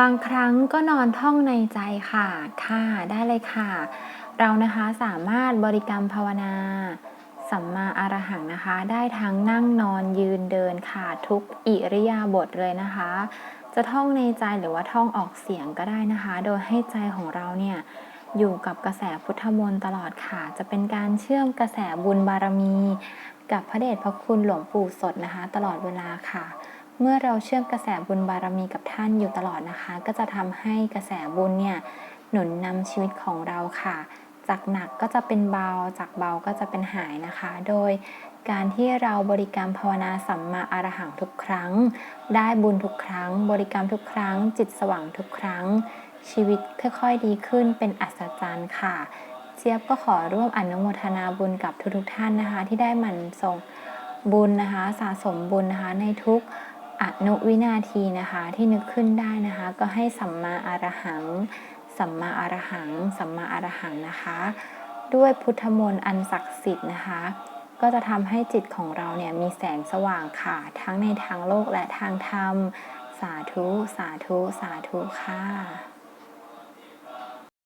บางครั้งก็นอนท่องในใจค่ะ ค่ะ ได้เลยค่ะ เรานะคะสามารถบริกรรมภาวนาสัมมาอรหังนะคะ ได้ทั้งนั่งนอนยืนเดินค่ะ ทุกอิริยาบถเลยนะคะ จะท่องในใจหรือว่าท่องออกเสียงก็ได้นะคะ โดยให้ใจของเราเนี่ยอยู่กับกระแสพุทธมนต์ตลอดค่ะ จะเป็นการเชื่อมกระแสบุญบารมี กับพระเดชพระคุณหลวงปู่สดนะคะ ตลอดเวลาค่ะ เมื่อเราเชื่อมกระแสบุญบารมีกับท่านอยู่ตลอดนะคะ ก็จะทำให้กระแสบุญเนี่ยหนุนนำชีวิตของเราค่ะ จากหนักก็จะเป็นเบา จากเบาก็จะเป็นหายนะคะ โดยการที่เราบริกรรมภาวนาสัมมาอรหังทุกครั้ง ได้บุญทุกครั้ง บริกรรมทุกครั้ง จิตสว่างทุกครั้ง ชีวิตค่อยๆดีขึ้นเป็นอัศจรรย์ค่ะ เจี๊ยบก็ขอร่วมอนุโมทนาบุญกับทุกๆท่านนะคะ ที่ได้หมั่นส่งบุญนะคะ สะสมบุญนะคะในทุก อนุวินาทีนะคะที่นึกขึ้นได้นะคะ ก็ให้สัมมาอรหัง สัมมาอรหัง สัมมาอรหังนะคะ ด้วยพุทธมนต์อันศักดิ์สิทธิ์นะคะ ก็จะทำให้จิตของเราเนี่ยมีแสงสว่างค่ะ ทั้งในทางโลกและทางธรรม สาธุ สาธุ สาธุค่ะ